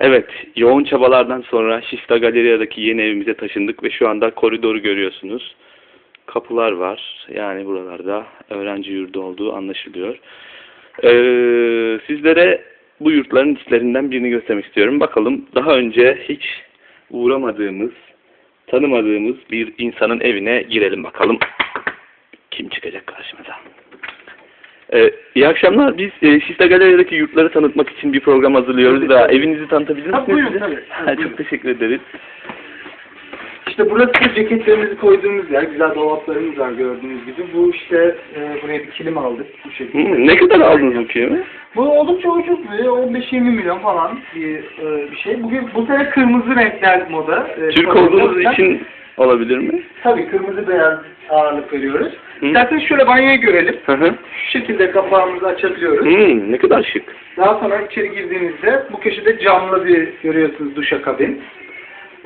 Evet, yoğun çabalardan sonra Şifta Galeria'daki yeni evimize taşındık ve şu anda koridoru görüyorsunuz. Kapılar var. Yani buralarda öğrenci yurdu olduğu anlaşılıyor. Ee, sizlere bu yurtların içlerinden birini göstermek istiyorum. Bakalım daha önce hiç uğramadığımız, tanımadığımız bir insanın evine girelim bakalım. Kim çıkacak karşımıza? Ee, iyi akşamlar. Biz e, Şişta Galeri'deki yurtları tanıtmak için bir program hazırlıyoruz da evinizi tanıtabilir misiniz? buyurun, bize? tabii. Ha, Buyurun. Çok teşekkür ederiz. İşte burası ceketlerimizi koyduğumuz yer. Güzel dolaplarımız var gördüğünüz gibi. Bu işte e, buraya bir kilim aldık bu şekilde. Hı, ne kadar aldınız bu kıyımı? Bu oldukça ucuz bir 15-20 milyon falan bir e, bir şey. Bugün bu sene kırmızı renkler moda. E, Türk tabii olduğunuz için olabilir mi? Tabii kırmızı beyaz ağırlık veriyoruz. Hı. İsterseniz şöyle banyoyu görelim. Hı hı. Şu şekilde kapağımızı açabiliyoruz. Hmm, ne kadar şık. Daha sonra içeri girdiğinizde bu köşede camlı bir görüyorsunuz duşakabin.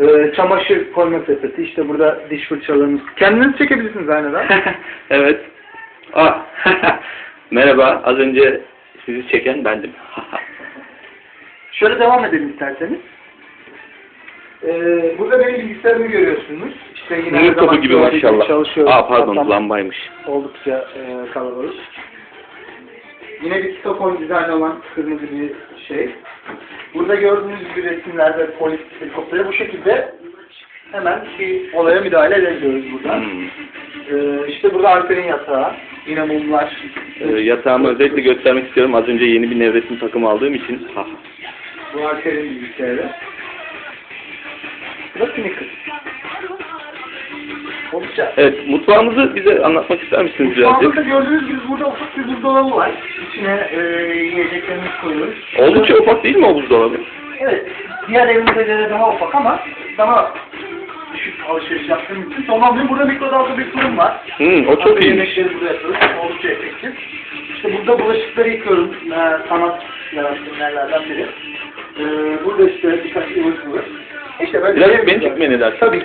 Ee, çamaşır koyma sepeti. İşte burada diş fırçalarımız. Kendiniz çekebilirsiniz aynadan. evet. Ah, merhaba. Az önce sizi çeken bendim. Şöyle devam edelim isterseniz. Ee, burada benim bilgisayarımı görüyorsunuz. İşte yine her Nur topu zaman gibi maşallah. Çalışıyor. Aa pardon Ortam lambaymış. Oldukça e, kalabalık. Yine bir Stockholm dizaynı olan kırmızı bir şey. Burada gördüğünüz gibi resimlerde polis helikopteri bu şekilde hemen bir olaya müdahale edebiliyoruz buradan. Hmm. Ee, işte burada Alper'in yatağı. Yine mumlar. Ee, yatağımı özellikle göstermek istiyorum. Az önce yeni bir nevresim takımı aldığım için. Ha. Bu Alper'in bilgisayarı. Evet, mutfağımızı bize anlatmak ister misiniz Mutfağımızda birazcık? gördüğünüz gibi burada ufak bir buzdolabı var. İçine e, yiyeceklerimizi koyuyoruz. Oldukça ufak değil mi o buzdolabı? Evet, diğer evimize göre daha ufak ama daha düşük alışveriş yaptığım için tamamlayayım. Burada mikrodalga bir fırın var. Hmm, o çok iyiymiş. Yemekleri burada yapıyoruz. Oldukça efektif. İşte burada bulaşıkları yıkıyorum. Ee, sanat yarattığım yerlerden biri. Ee, burada işte birkaç ıvır zıvır. İşte böyle Biraz beni var. çekmeye ne dersin? Tabii